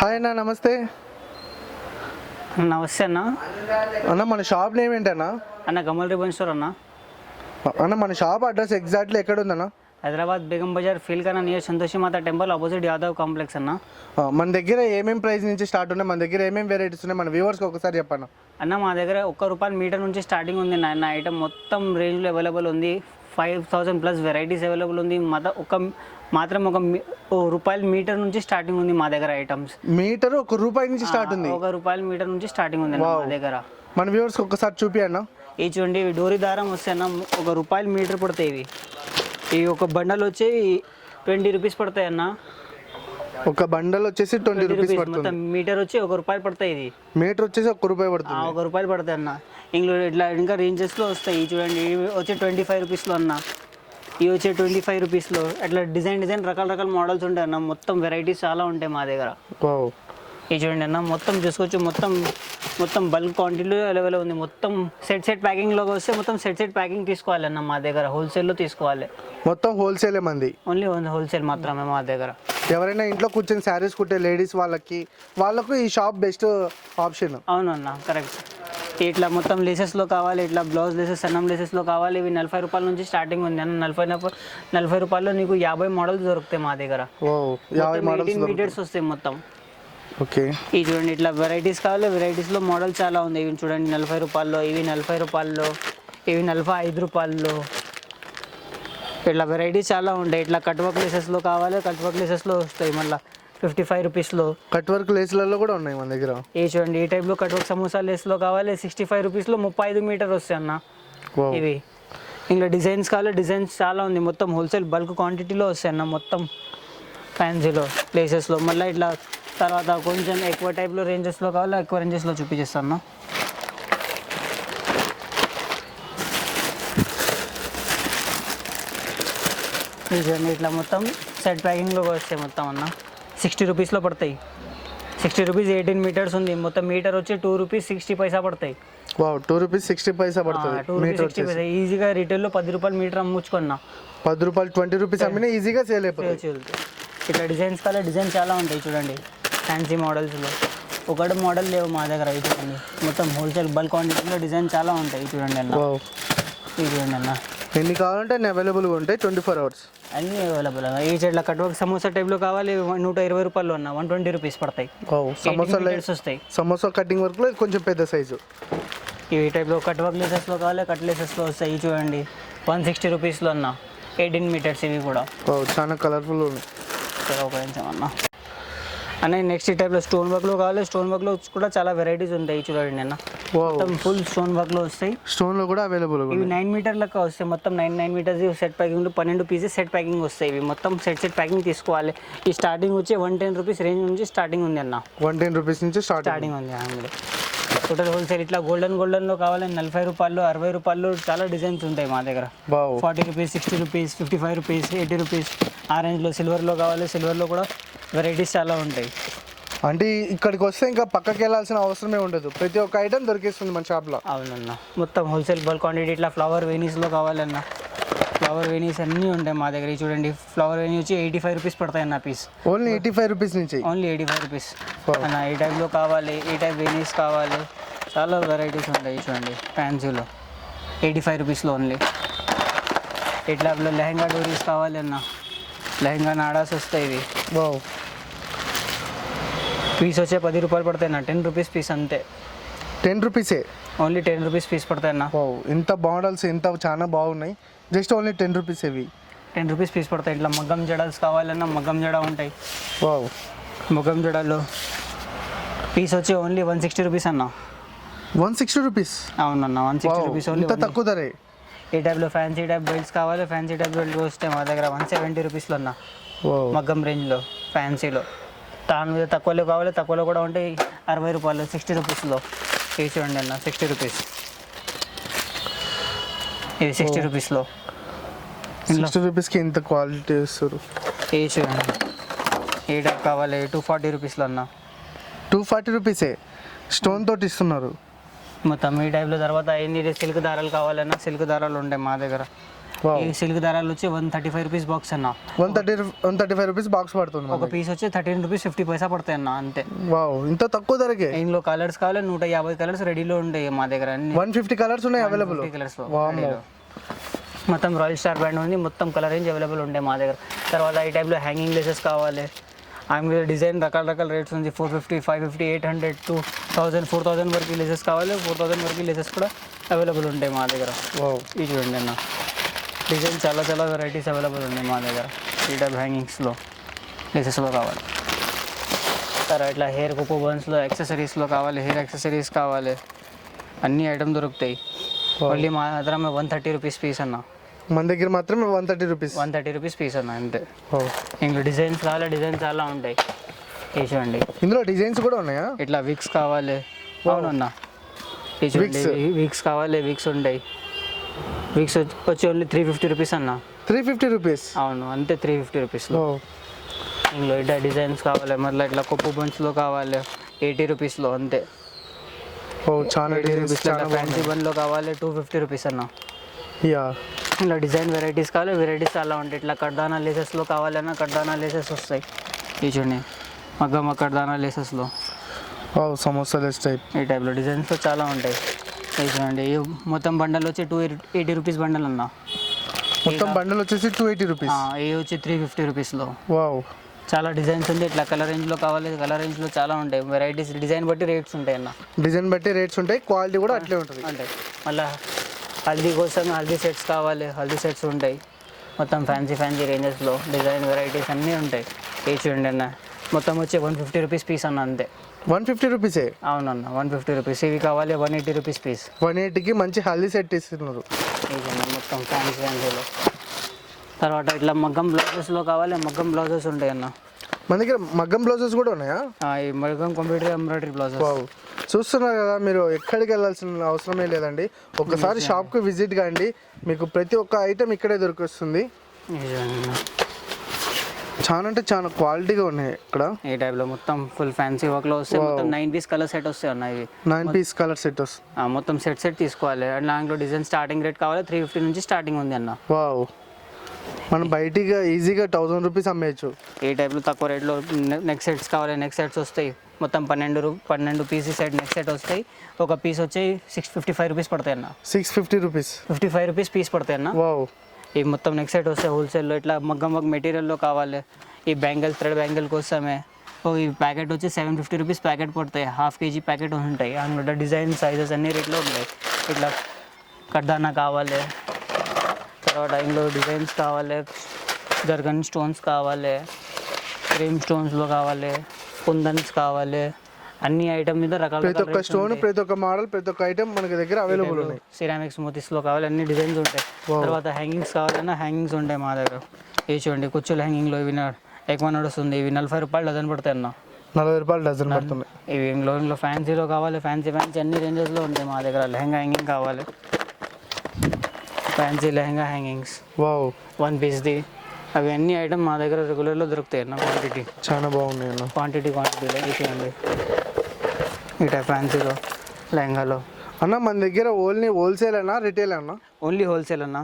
Hi అన్న నమస్తే. నమస్తే అన్న. అన్న మన షాప్ నేమ్ ఏంటన్నా? అన్న కమల్ రిబన్ స్టోర్ అన్న. అన్న మన షాప్ అడ్రస్ ఎగ్జాక్ట్లీ ఎక్కడ ఉందన్న హైదరాబాద్ బేగం బజార్ ఫీల్ కన్నా near Santoshi Mata temple opposite Yadav complex అన్న. మన దగ్గర ఏమేం ప్రైస్ నుంచి స్టార్ట్ ఉన్నాయి? మన దగ్గర ఏమేం వెరైటీస్ ఉన్నాయి? మన వ్యూవర్స్కి ఒకసారి చెప్పన్న. అన్న మా దగ్గర ఒక్క రూపాయల మీటర్ నుంచి స్టార్టింగ్ ఉంది. నా ఐటమ్ మొత్తం రేంజ్లో అవైలబుల్ ఉంది. Five thousand plus varieties available ఉంది. మత ఒక మాత్రం ఒక మీ- రూపాయల మీటర్ నుంచి స్టార్టింగ్ ఉంది మా దగ్గర ఐటమ్స్. మీటర్ ఒక రూపాయి నుంచి స్టార్ట్ ఉంది? ఒక రూపాయల మీటర్ నుంచి స్టార్టింగ్ ఉంది అన్న మా దగ్గర. మన వ్యూవర్స్కి ఒకసారి చూపి అన్న. ఇవి చూడండి ఇవి డోరీ దారం వస్తే అన్న ఒక రూపాయల మీటర్ పడతాయి ఇవి. ఇవి ఒక బండల్ వచ్చి ట్వంటీ రూపీస్ పడతాయి అన్న. ఒక బండల్ వచ్చేసి ట్వంటీ రూపీస్ రూపీస్ పడుతుంది. మొత్తం మీటర్ వచ్చి ఒక రూపాయి పడతాయి ఇది. మీటర్ వచ్చేసి ఒక రూపాయి పడుతుంది. ఒక రూపాయలు పడతాయి అన్న. ఇందులో ఇట్లా ఇంకా రేంజెస్లో వస్తాయి. ఇవి చూడండి ఇవి వచ్చి ట్వంటీ ఫైవ్ రూపీస్లో అన్న. ఇవి వచ్చే ట్వంటీ ఫైవ్ రూపీస్లో. అట్లా డిజైన్ డిజైన్ రకాల రకాల మోడల్స్ ఉంటాయి అన్న. మొత్తం వెరైటీస్ చాలా ఉంటాయి మా దగ్గర. ఇవి చూడండి అన్న మొత్తం చూసుకోవచ్చు. మొత్తం మొత్తం బల్క్ క్వాంటిటీలో అవైలబుల్ ఉంది. మొత్తం సెట్ సెట్ ప్యాకింగ్లోకి వస్తే మొత్తం సెట్ సెట్ ప్యాకింగ్ తీసుకోవాలి అన్న మా దగ్గర. హోల్సేల్లో తీసుకోవాలి. మొత్తం హోల్సేలే మంది? ఓన్లీ హోల్సేల్ మాత్రమే మా దగ్గర. ఎవరైనా ఇంట్లో కూర్చొని శారీస్ కుట్టే లేడీస్ వాళ్ళకి వాళ్ళకు ఈ షాప్ బెస్ట్ ఆప్షన్ అవునన్న కరెక్ట్ ఇట్లా మొత్తం లేసెస్లో కావాలి ఇట్లా బ్లౌజ్ లేసెస్ సన్నం లేసెస్లో కావాలి. ఇవి నలభై రూపాయల నుంచి స్టార్టింగ్ ఉంది అన్న. నలభై నలభై రూపాయల్లో నీకు యాభై మోడల్స్ దొరుకుతాయి మా దగ్గర. యాభై మోడల్స్ మీటర్స్ వస్తాయి మొత్తం. ఓకే. ఇవి చూడండి ఇట్లా వెరైటీస్ కావాలి. వెరైటీస్లో మోడల్ చాలా ఉంది ఇవి చూడండి నలభై రూపాయల్లో ఇవి నలభై రూపాయల్లో ఇవి నలభై ఐదు రూపాయల్లో. ఇట్లా వెరైటీస్ చాలా ఉంటాయి. ఇట్లా కట్ వర్క్ లేసెస్లో కావాలి. కట్ వర్క్ లేసెస్లో వస్తాయి మళ్ళీ. ఫిఫ్టీ ఫైవ్ రూపీస్లో కట్ వర్క్ లేస్లలో కూడా ఉన్నాయి మన దగ్గర. ఏ చూడండి ఈ టైప్లో కట్ వర్క్ సమోసా లేస్లో కావాలి. సిక్స్టీ ఫైవ్ రూపీస్లో ముప్పై ఐదు మీటర్ వస్తాయి అన్న. ఇవి. ఇంకా డిజైన్స్ కావాలి. డిజైన్స్ చాలా ఉంది మొత్తం హోల్సేల్ బల్క్ క్వాంటిటీలో వస్తాయి అన్న మొత్తం. ఫ్యాన్సీలో ప్లేసెస్లో మళ్ళీ ఇట్లా తర్వాత కొంచెం ఎక్కువ టైప్లో రేంజెస్లో కావాలి ఎక్కువ రేంజెస్లో చూపించేస్తాను. చూడండి ఇట్లా మొత్తం సెట్ ప్యాకింగ్లో వస్తాయి మొత్తం అన్న. సిక్స్టీ రూపీస్లో పడతాయి. సిక్స్టీ రూపీస్ ఎయిటీన్ మీటర్స్ ఉంది. మొత్తం మీటర్ వచ్చి టూ రూపీస్ సిక్స్టీ పైసా పడతాయి. Wow two rupees sixty paisa పడుతుంది. Two rupees sixty paisa. ఈజీగా రీటైల్లో పది రూపాయలు మీటర్ అమ్ముచ్చుకున్నా. పది రూపాయలు ట్వంటీ రూపీస్ అమ్మినా ఈజీగా సేల్ అయిపోతుంది. ఇట్లా డిజైన్స్ కాలే డిజైన్ చాలా ఉంటాయి చూడండి. ఫ్యాన్సీ మోడల్స్లో ఒకటి మోడల్ లేవు మా దగ్గర చూడండి. మొత్తం హోల్సేల్ బల్క్ క్వాంటిటీలో డిజైన్ చాలా ఉంటాయి. చూడండి అన్న. ఇది చూడండి అన్న. ఎన్ని కావాలంటే అన్ని అవైలబుల్గా ఉంటాయి. ట్వంటీ ఫోర్ అవర్స్ అన్నీ. అవైలబుల్ ఈ చెట్ల కట్వర్క్ సమోసా టైప్లో కావాలి నూట ఇరవై రూపాయలు అన్న. వన్ ట్వంటీ రూపీస్ పడతాయి. సమోసా మీటర్స్ వస్తాయి. సమోసా కటింగ్ వర్క్లో కొంచెం పెద్ద సైజు ఇవి టైప్లో కట్ వర్క్ లేసెస్లో కావాలి కట్ లేసెస్లో వస్తాయి. ఇవి చూడండి. వన్ సిక్స్టీ రూపీస్లో అన్న. ఎయిటీన్ మీటర్స్ ఇవి కూడా. చాలా కలర్ఫుల్ ఉన్నాయి. ఒక నిమిషం అన్న. అన్న నెక్స్ట్ ఈ టైప్లో స్టోన్ వర్క్లో కావాలి. స్టోన్ వర్క్లో కూడా చాలా వెరైటీస్ ఉంటాయి చూడండి అన్న మొత్తం ఫుల్ స్టోన్ వర్క్లో వస్తాయి. స్టోన్లో కూడా అవైలబుల్గా ఇవి నైన్ మీటర్ లెక్క వస్తాయి. మొత్తం nine nine metres set packing పన్నెండు పీసెస్ సెట్ ప్యాకింగ్ వస్తాయి. ఇవి మొత్తం సెట్ సెట్ ప్యాకింగ్ తీసుకోవాలి. ఈ స్టార్టింగ్ వచ్చి వన్ టెన్ రూపీస్ రేంజ్ నుంచి స్టార్టింగ్ ఉంది అన్న. వన్ టెన్ రూపీస్ నుంచి స్టార్ట్ స్టార్టింగ్ ఉంది అందులో టోటల్ హోల్సేల్ ఇట్లా గోల్డెన్ గోల్డెన్లో కావాలి నలభై రూపాయలు అరవై రూపాయలు చాలా డిజైన్స్ ఉంటాయి మా దగ్గర. Forty rupees sixty rupees fifty five rupees eighty rupees ఆ రేంజ్లో సిల్వర్లో కావాలి. సిల్వర్లో కూడా వెరైటీస్ చాలా ఉంటాయి. అంటే ఇక్కడికి వస్తే ఇంకా పక్కకి వెళ్ళాల్సిన అవసరమే ఉండదు. ప్రతి ఒక్క ఐటమ్ దొరికేస్తుంది మన షాప్లో అవునన్న. మొత్తం హోల్సేల్ బల్క్ క్వాంటిటీ ఇట్లా ఫ్లవర్ వెనీస్లో కావాలన్న. ఫ్లవర్ వెనీస్ అన్నీ ఉంటాయి మా దగ్గర. చూడండి ఫ్లవర్ వెనీ వచ్చి ఎయిటీ ఫైవ్ రూపీస్ పడతాయి అన్న piece only eighty five rupees నుంచి? Only eighty five rupees. అన్న ఈ టైప్లో కావాలి ఈ టైప్ వెనీస్ కావాలి. చాలా వెరైటీస్ ఉంటాయి చూడండి ఫ్యాన్సీలో ఎయిటీ ఫైవ్ రూపీస్లో ఓన్లీ ఈ టైప్లో లెహంగా డోరీస్ కావాలి అన్న లెహంగా నాడాస్ వస్తాయి ఇవి. వావ్. పీస్ వచ్చే పది రూపాయలు పడతాయి అన్న. టెన్ రూపీస్ పీస్ అంతే. టెన్ రూపీసే ఓన్లీ టెన్ రూపీస్ పీస్ పడతాయి అన్న. వావ్. ఇంత మోడల్స్ ఇంత చాలా బాగున్నాయి. జస్ట్ ఓన్లీ టెన్ రూపీస్ ఇవి. టెన్ రూపీస్ పీస్ పడతాయి. ఇట్లా మగ్గం జడల్స్ కావాలన్నా మగ్గం జడ ఉంటాయి. వావ్. మగ్గం జడల్లో పీస్ వచ్చి ఓన్లీ వన్ సిక్స్టీ రూపీస్ అన్న. వన్ సిక్స్టీ రూపీస్ అవునన్న వన్ సిక్స్టీ రూపీస్ ఓన్లీ ఇంత తక్కువ ధరే? ఈ టైప్లో ఫ్యాన్సీ టైప్ బెల్ట్స్ కావాలి ఫ్యాన్సీ టైప్ బెల్ట్ వస్తే మా దగ్గర వన్ సెవెంటీ రూపీస్లో అన్న వావ్ మగ్గం రేంజ్లో ఫ్యాన్సీలో దాని మీద తక్కువలో కావాలి తక్కువలో కూడా ఉంటాయి. అరవై రూపాయలు సిక్స్టీ రూపీస్లో. ఇది చూడండి అన్న సిక్స్టీ రూపీస్. ఇది సిక్స్టీ రూపీస్లో. సిక్స్టీ రూపీస్కి ఇంత క్వాలిటీ ఇస్తారు? ఇది చూడండి. ఏ టైప్ కావాలి టూ ఫార్టీ రూపీస్లో అన్న. టూ ఫార్టీ రూపీసే. స్టోన్ తోటి ఇస్తున్నారు. మొత్తం ఈ టైప్లో తర్వాత ఎన్ని సిల్క్ దారాలు కావాలన్నా సిల్క్ దారాలు ఉంటాయి మా దగ్గర. ఈ సిల్క్ దారాలు వచ్చి one thirty five rupees box అన్న. One thirty one thirty five rupees box పడుతుంది ఒక పీస్ వచ్చి థర్టీన్ రూపీస్ ఫిఫ్టీ పైసా పడతాయి అన్న అంతే. వావ్ ఇంత తక్కువ ధరకే? ఇందులో కలర్స్ కావాలి నూట యాభై కలర్స్ రెడీలో ఉంటాయి మా దగ్గర అన్ని. వన్ ఫిఫ్టీ కలర్స్ ఉన్నాయి అవైలబుల్ కలర్స్ మొత్తం రాయల్ స్టార్ బ్రాండ్ ఉంది మొత్తం కలర్ రేంజ్ అవైలబుల్ ఉంటాయి మా దగ్గర. తర్వాత ఈ టైప్లో హ్యాంగింగ్ లేసెస్ కావాలి ఆమె డిజైన్ రకాల రకాల రేట్స్ ఉంది. Four fifty five fifty eight hundred two thousand four thousand వరకు లేసెస్ కావాలి. ఫోర్ థౌసండ్ వరకు లేసెస్ కూడా అవైలబుల్ ఉంటాయి మా దగ్గర. వావ్. ఇది చూడండి అన్న. డిజైన్ చాలా చాలా వెరైటీస్ అవైలబుల్ ఉన్నాయి మా దగ్గర. ఈ టైప్ హ్యాంగింగ్స్లో లేసెస్లో కావాలి. తర్వాత ఇట్లా హెయిర్ కుప్పు బన్స్లో యాక్సెసరీస్లో కావాలి. హెయిర్ యాక్సెసరీస్ కావాలి. అన్ని ఐటమ్ దొరుకుతాయి. మళ్ళీ మా దగ్గర వన్ థర్టీ రూపీస్ పీస్ అన్న. మన దగ్గర మాత్రం one thirty rupees. One thirty rupees piece అన్న అంతే. ఇంట్లో డిజైన్స్ కావాలి డిజైన్స్ చాలా ఉంటాయి. చూడండి. ఇందులో డిజైన్స్ కూడా ఉన్నాయా? ఇట్లా విక్స్ కావాలి. అవునన్న. విక్స్. కావాలి విక్స్ ఉంటాయి. విక్స్ వచ్చి ఓన్లీ త్రీ ఫిఫ్టీ రూపీస్ అన్న. Three fifty rupees. అవును అంతే త్రీ ఫిఫ్టీ రూపీస్లో. వావ్ ఇందులో ఇట్లా డిజైన్స్ కావాలి మళ్ళీ ఇట్లా కొప్పు బంచ్లో కావాలి ఎయిటీ రూపీస్లో అంతే. ఓ చాలా చాలా ఫ్యాన్సీ బండ్లో కావాలి టూ ఫిఫ్టీ రూపీస్ అన్న. యా. ఇలా డిజైన్ వెరైటీస్ కావాలి వెరైటీస్ చాలా ఉంటాయి ఇట్లా కడ్దానా లేసెస్లో కావాలన్నా కడ్దానా లేసెస్ వస్తాయి. ఈ చూడండి మగ్గమ్మ కడ్దానా లేసెస్లో సమోసా లెస్ టైప్. ఈ టైప్లో డిజైన్స్లో చాలా ఉంటాయి. ఇది చూడండి ఈ మొత్తం బండల్ వచ్చి టూ ఎయిటీ రూపీస్ బండల్ అన్న. మొత్తం బండల్ వచ్చేసి టూ ఎయిటీ రూపీస్ ఇవి వచ్చి త్రీ ఫిఫ్టీ రూపీస్లో వావ్. చాలా డిజైన్స్ ఉంది ఇట్లా కలర్ రేంజ్లో కావాలి కలర్ రేంజ్లో చాలా ఉంటాయి. వెరైటీస్ డిజైన్ బట్టి రేట్స్ ఉంటాయి అన్న. డిజైన్ బట్టి రేట్స్ ఉంటాయి క్వాలిటీ కూడా అట్లే ఉంటుంది. అంటే మళ్ళీ హల్దీ కోసం హల్దీ సెట్స్ కావాలి. హల్దీ సెట్స్ ఉంటాయి. మొత్తం ఫ్యాన్సీ ఫ్యాన్సీ రేంజెస్లో డిజైన్ వెరైటీస్ అన్నీ ఉంటాయి. ఏ చూడండి అన్న. మొత్తం వచ్చి వన్ ఫిఫ్టీ రూపీస్ పీస్ అన్న అంతే. వన్ ఫిఫ్టీ రూపీసే అవునన్న వన్ ఫిఫ్టీ రూపీస్ ఇవి కావాలి one eighty rupees piece one ఎయిటీకి మంచి హల్దీ సెట్ ఇస్తున్నారు. మొత్తం ఫ్యాన్సీ ఫ్యాన్సీలో తర్వాత ఇట్లా మగ్గం బ్లౌజెస్లో కావాలి మగ్గం బ్లౌజెస్ ఉంటాయి అన్న మన దగ్గర మగ్గం బ్లౌజెస్ కూడా ఉన్నాయా? ఈ మగ్గం కంప్యూటర్ ఎంబ్రాయిడరీ బ్లౌజెస్. వావ్. చూస్తున్నారు కదా మీరు ఎక్కడికి వెళ్ళాల్సిన అవసరమే లేదండి. ఒకసారి షాప్కి విజిట్ కాండి. మీకు ప్రతి ఒక్క ఐటెం ఇక్కడే దొరికొస్తుంది చాలా అంటే చాలా క్వాలిటీగా ఉన్నాయి ఇక్కడ. ఈ టైప్లో మొత్తం ఫుల్ ఫ్యాన్సీ వర్క్లో వస్తాయి మొత్తం నైన్ పీస్ కలర్ సెట్ వస్తాయి ఇవి. నైన్ పీస్ కలర్ సెట్ వస్తుంది. ఆ, మొత్తం సెట్ సెట్ తీసుకోవాలి. అండ్ దాంట్లో డిజైన్ స్టార్టింగ్ రేట్ కావాలి. త్రీ ఫిఫ్టీ నుంచి స్టార్టింగ్ ఉంది అన్న. వావ్ మనం బయటిగా ఈజీగా థౌజండ్ రూపీస్ అమ్మేయచ్చు. ఈ టైప్లో తక్కువ రేట్లో నెక్ సెట్స్ కావాలి నెక్ సెట్స్ వస్తాయి. మొత్తం పన్నెండు రూ పన్నెండు పీసెస్ సెట్ నెక్ సెట్ వస్తాయి. ఒక పీస్ వచ్చి సిక్స్ ఫిఫ్టీ ఫైవ్ రూపీస్ పడతాయి అన్న. Six fifty rupees fifty five rupees piece పడతాయి అన్న. వావ్ ఈ మొత్తం నెక్ సెట్ వస్తాయి హోల్సేల్లో ఇట్లా మగ్గం మగ్గ మెటీరియల్లో కావాలి. ఈ బ్యాంగిల్ థ్రెడ్ బ్యాంగిల్ కోసమే. ఓ ఈ ప్యాకెట్ వచ్చి సెవెన్ ఫిఫ్టీ రూపీస్ ప్యాకెట్ పడతాయి. హాఫ్ కేజీ ప్యాకెట్ ఉంటాయి. అందులో డిజైన్ సైజెస్ అన్ని రేట్లో ఉంటాయి ఇట్లా కడ్దానా కావాలి. తర్వాత ఇందులో డిజైన్స్ కావాలి జర్గన్ స్టోన్స్ కావాలి క్రీమ్ స్టోన్స్లో కావాలి కుందన్స్ కావాలి అన్ని ఐటమ్ మీద రకాల ప్రతి ఒక్క స్టోన్ ప్రతి ఒక్క మోడల్ ప్రతి ఒక్క ఐటెం మనకి దగ్గర అవైలబుల్ ఉన్నాయి. సిరామిక్స్ మోతీస్లో కావాలి అన్ని డిజైన్స్ ఉంటాయి. తర్వాత హ్యాంగింగ్స్ కావాలన్నా హ్యాంగింగ్స్ ఉంటాయి మా దగ్గర. ఏ చూడండి కుచ్చుల హ్యాంగింగ్లో ఇవి ఎక్కువ నడుస్తుంది ఇవి నలభై రూపాయలు డజన్ పడతాయి అన్న. నలభై రూపాయలు డజన్ పడుతున్నాయి. ఇవి ఇంట్లో ఇంట్లో ఫ్యాన్సీలో కావాలి ఫ్యాన్సీ ఫ్యాన్సీ అన్ని రేంజెస్లో ఉంటాయి మా దగ్గర. లెహంగా హ్యాంగింగ్ కావాలి. Fancy lehenga hangings. Wow. One పీస్ది అవి అన్ని ఐటమ్ మా దగ్గర రెగ్యులర్లో దొరుకుతాయి అన్న క్వాంటిటీ చాలా బాగున్నాయి అన్న. క్వాంటిటీ క్వాంటిటీలో ఈ టైప్ ఫ్యాన్సీలో లెహంగాలో. అన్న మన దగ్గర ఓన్లీ హోల్సేల్ అన్నా రిటైల్ అన్నా? ఓన్లీ హోల్సేల్ అన్న.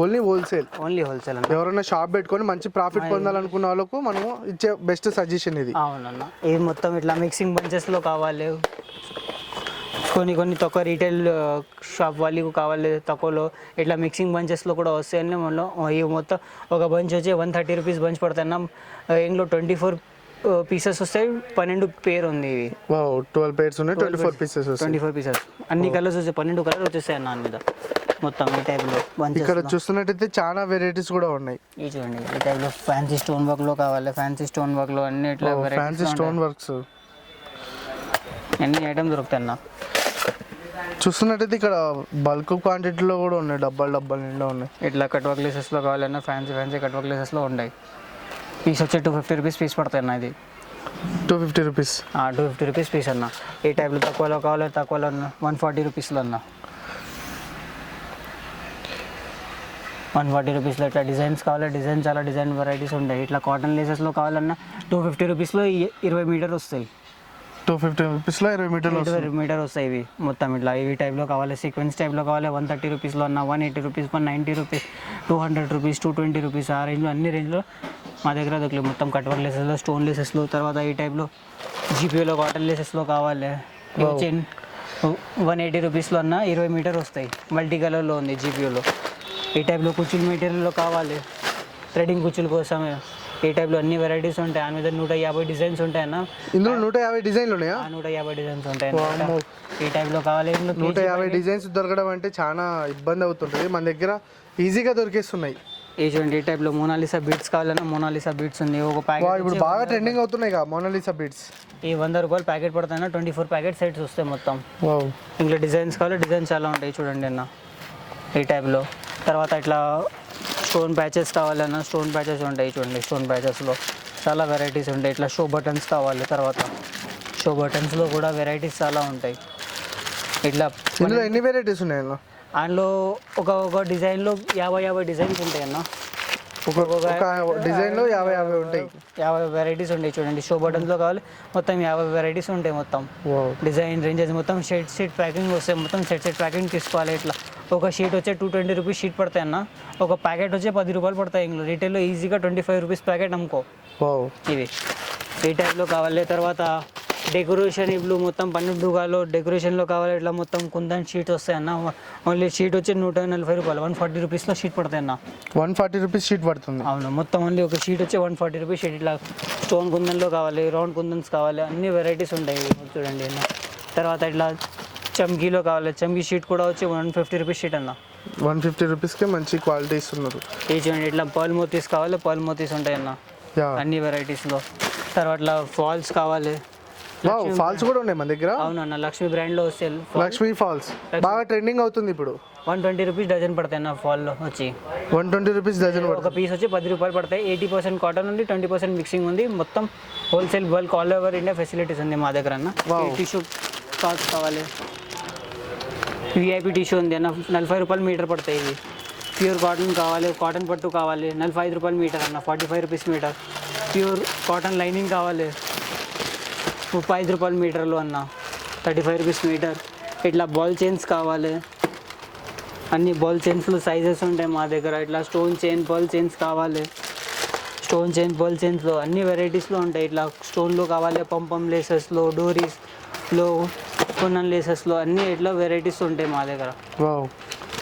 ఓన్లీ హోల్సేల్ ఓన్లీ హోల్సేల్ అన్న. ఎవరైనా షాప్ పెట్టుకొని మంచి ప్రాఫిట్ పొందాలనుకున్న వాళ్ళకు మనము ఇచ్చే బెస్ట్ సజెషన్ ఇది. అవునన్న. ఇది మొత్తం ఇట్లా మిక్సింగ్ బంచెస్లో కావాలి. కొన్ని కొన్ని తక్కువ రీటైల్ షాప్ వాళ్ళకి కావాలి తక్కువలో ఇట్లా మిక్సింగ్ బంచెస్లో కూడా వస్తాయని మనం ఇవి మొత్తం ఒక బంచ్ వచ్చి వన్ థర్టీ రూపీస్ బంచ్ పడుతున్నా ఇందులో ట్వంటీ ఫోర్ పీసెస్ వస్తాయి పన్నెండు పేరు ఉంది ఇవి. ట్వెల్వ్ పేర్స్ ఉన్నాయి twenty four pieces twenty four pieces అన్ని కలర్స్ వచ్చాయి పన్నెండు కలర్ వచ్చేస్తాయి అన్న మీద. మొత్తం ఈ టైప్లో ఇక్కడ చూస్తున్నట్టయితే చాలా వెరైటీస్ కూడా ఉన్నాయి. ఇది చూడండి ఈ టైప్లో ఫ్యాన్సీ స్టోన్ వర్క్లో కావాలి ఫ్యాన్సీ స్టోన్ వర్క్లో అన్ని ఇట్లా ఫ్యాన్సీ స్టోన్ వర్క్స్ అన్ని ఐటమ్ దొరుకుతాయి అన్న. చూస్తున్నట్టయితే ఇక్కడ బల్క్ క్వాంటిటీలో కూడా ఉన్నాయి. డబ్బాలు డబ్బాలు నిండా ఉన్నాయి. ఇట్లా కట్ వర్క్ లేసెస్లో కావాలన్నా ఫ్యాన్సీ ఫ్యాన్సీ కట్ వర్క్ లేసెస్లో ఉంటాయి. పీస్ వచ్చి టూ ఫిఫ్టీ రూపీస్ పీస్ పడతాయి అన్న ఇది. Two fifty rupees two fifty rupees piece అన్న. ఈ టైప్లో తక్కువలో కావాలి తక్కువలో వన్ ఫార్టీ రూపీస్లో అన్న. వన్ ఫార్టీ రూపీస్లో ఇట్లా డిజైన్స్ కావాలి? డిజైన్ చాలా డిజైన్ వెరైటీస్ ఉంటాయి. ఇట్లా కాటన్ లేసెస్లో కావాలన్నా టూ ఫిఫ్టీ రూపీస్లో ఇరవై మీటర్ వస్తాయి. టూ ఫిఫ్టీ రూపీస్లో ఇరవై మీటర్లు వస్తుంది. ఇరవై మీటర్ వస్తాయి ఇవి మొత్తం ఇట్లా. ఇవి టైప్లో కావాలి సీక్వెన్స్ టైప్లో కావాలి వన్ థర్టీ రూపీస్లో అన్న one eighty rupees one ninety rupees two hundred rupees two twenty rupees ఆ రేంజ్లో అన్ని రేంజ్లో మా దగ్గర దొరకలేదు మొత్తం కట్వర్క్ లేసెస్లో స్టోన్ లేసెస్లో తర్వాత ఈ టైప్లో జీపీలో కాటన్ లేసెస్లో కావాలి. చెన్ వన్ ఎయిటీ రూపీస్లో అన్న ఇరవై మీటర్ వస్తాయి. మల్టీ కలర్లో ఉంది జీపీలో ఈ టైప్లో కుచ్చులు మెటీరియల్లో కావాలి. థ్రెడింగ్ కుచ్చుల కోసమే. ఈ టైప్లో అన్ని వెరైటీస్ ఉంటాయి. ఆ మీద నూట యాభై డిజైన్స్ ఉంటాయి అన్న. ఇందులో నూట యాభై డిజైన్లు ఉన్నాయా? నూట యాభై డిజైన్స్ ఉంటాయి. ఈ టైప్లో కావాలి నూట యాభై డిజైన్స్ దొరకడం అంటే చాలా ఇబ్బంది అవుతుంటుంది. మన దగ్గర ఈజీగా దొరికేస్తున్నాయి. ఈ చూడండి ఈ టైప్లో మోనాలిసా బీట్స్ కావాలన్నా మోనాలిసా బీట్స్ ఉంది. ఒక ప్యాకెట్ ఇప్పుడు బాగా ట్రెండింగ్ అవుతున్నాయి కదా మోనాలిసా బీట్స్ ఈ వంద రూపాయలు ప్యాకెట్ పడుతున్నా ట్వంటీ ఫోర్ ప్యాకెట్ సెట్స్ వస్తాయి మొత్తం. ఇంట్లో డిజైన్స్ కావాలి డిజైన్స్ చాలా ఉంటాయి చూడండి అన్న. ఈ టైప్లో తర్వాత ఇట్లా స్టోన్ ప్యాచెస్ కావాలన్నా స్టోన్ ప్యాచెస్ ఉంటాయి చూడండి స్టోన్ ప్యాచెస్లో చాలా వెరైటీస్ ఉంటాయి. ఇట్లా షో బటన్స్ కావాలి తర్వాత. షో బటన్స్లో కూడా వెరైటీస్ చాలా ఉంటాయి. ఇట్లా ఇందులో ఎన్ని వెరైటీస్ ఉన్నాయి అన్న అందులో ఒక ఒక డిజైన్లో యాభై యాభై డిజైన్స్ ఉంటాయి అన్న డిజైన్లో యాభై యాభై ఉంటాయి. యాభై వెరైటీస్ ఉంటాయి చూడండి. షో బటన్స్లో కావాలి. మొత్తం యాభై వెరైటీస్ ఉంటాయి మొత్తం. డిజైన్ రేంజెస్ మొత్తం షీట్ షీట్ ప్యాకింగ్ వస్తాయి మొత్తం సెట్ సెట్ ప్యాకింగ్ తీసుకోవాలి ఇట్లా. ఒక షీట్ వచ్చే టూ ట్వంటీ రూపీస్ షీట్ పడతాయి అన్న. ఒక ప్యాకెట్ వచ్చే పది రూపాయలు పడతాయి ఇందులో. రీటైల్లో ఈజీగా ట్వంటీ ఫైవ్ రూపీస్ ప్యాకెట్ అమ్ముకో. ఇవి. ఈ టైప్లో కావాలి తర్వాత డెకరేషన్ ఇప్పుడు మొత్తం పన్నెండు డుగాలో. డెకరేషన్లో కావాలి ఇట్లా మొత్తం కుందన్ షీట్ వస్తాయి అన్న. ఓన్లీ షీట్ వచ్చి నూట నలభై రూపాయలు. వన్ ఫార్టీ రూపీస్లో షీట్ పడతాయి అన్న. వన్ ఫార్టీ రూపీస్ షీట్ పడుతుంది. అవును మొత్తం ఓన్లీ ఒక షీట్ వచ్చి వన్ ఫార్టీ రూపీస్ షీట్ ఇట్లా స్టోన్ కుందన్లో కావాలి రౌండ్ కుందన్స్ కావాలి అన్ని వెరైటీస్ ఉంటాయి చూడండి అన్న. తర్వాత ఇట్లా చమ్కీలో కావాలి. చమ్కీ షీట్ కూడా వచ్చి వన్ ఫిఫ్టీ రూపీస్ షీట్ అన్న. వన్ ఫిఫ్టీ రూపీస్కి మంచి క్వాలిటీ ఇస్తున్నారు ఇది చూడండి ఇట్లా పర్ల్ మోతీస్ కావాలి పర్ల్ మోతీస్ ఉంటాయి అన్న అన్ని వెరైటీస్లో తర్వాత ఇట్లా ఫాల్స్ కావాలి. ఫాల్స్ కూడా ఉన్నాయి మన దగ్గర? అవును అన్న లక్ష్మీ బ్రాండ్లో వస్తే లక్ష్మీ ఫాల్స్. బాగా ట్రెండింగ్ అవుతుంది ఇప్పుడు. వన్ ట్వంటీ రూపీస్ డజన్ పడతాయి అన్న ఫాల్లో వచ్చి. వన్ ట్వంటీ రూపీస్ డజన్ ఒక పీస్ వచ్చి పది రూపాయలు పడతాయి. ఎయిటీ పర్సెంట్ కాటన్ ఉంది ట్వంటీ పర్సెంట్ మిక్సింగ్ ఉంది. మొత్తం wholesale bulk all over India facilities ఉంది మా దగ్గర అన్న. టిష్యూ కావాలి. విఐపి టిష్యూ ఉంది. అన్న నలభై రూపాయలు మీటర్ పడతాయి ఇవి. ప్యూర్ కాటన్ కావాలి కాటన్ పట్టు కావాలి. నలభై ఐదు రూపాయలు మీటర్ అన్న forty five rupees metre. Pure cotton lining కావాలి. ముప్పై ఐదు రూపాయలు మీటర్లు అన్న థర్టీ ఫైవ్ రూపీస్ మీటర్. ఇట్లా బాల్ చైన్స్ కావాలి. అన్ని బాల్ చైన్స్లో సైజెస్ ఉంటాయి మా దగ్గర. ఇట్లా స్టోన్ చైన్ బాల్ చైన్స్ కావాలి. స్టోన్ చైన్ బాల్ చైన్స్లో అన్ని వెరైటీస్లో ఉంటాయి. ఇట్లా స్టోన్లో కావాలి పంపం లేసెస్లో డోరీస్లో కొన్నన్ లేసెస్లో అన్ని ఇట్లా వెరైటీస్ ఉంటాయి మా దగ్గర. వావ్.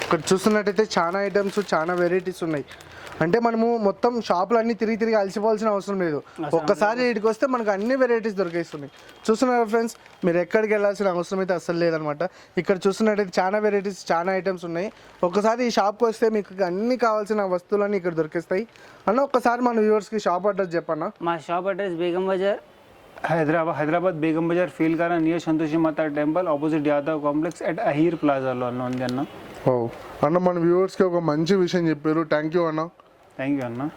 ఇక్కడ చూస్తున్నట్టయితే చాలా ఐటమ్స్ చాలా వెరైటీస్ ఉన్నాయి. అంటే మనము మొత్తం షాపులు అన్ని తిరిగి తిరిగి అలసిపోవాల్సిన అవసరం లేదు. ఒక్కసారి ఇక్కడికి వస్తే మనకు అన్ని వెరైటీస్ దొరికేస్తున్నాయి. చూస్తున్నారు ఫ్రెండ్స్? మీరు ఎక్కడికి వెళ్ళాల్సిన అవసరం అయితే అస్సలు లేదనమాట. ఇక్కడ చూస్తున్నట్టయితే చాలా వెరైటీస్ చాలా ఐటమ్స్ ఉన్నాయి. ఒక్కసారి ఈ షాప్కి వస్తే మీకు అన్ని కావాల్సిన వస్తువులన్నీ ఇక్కడ దొరికేస్తాయి. అన్న ఒక్కసారి మన వ్యూవర్స్కి షాప్ అడ్రస్ చెప్పన్నా? మా shop address Begum Bazaar Hyderabad Hyderabad Begum Bazaar Feelkhana near Santoshi Mata temple opposite Yadav complex at Ahir ప్లాజాలో అన్న ఉంది అన్న. అన్న మన వ్యూవర్స్కి ఒక మంచి విషయం చెప్పారు. థ్యాంక్ యూ అన్న. థ్యాంక్ యూ అన్న.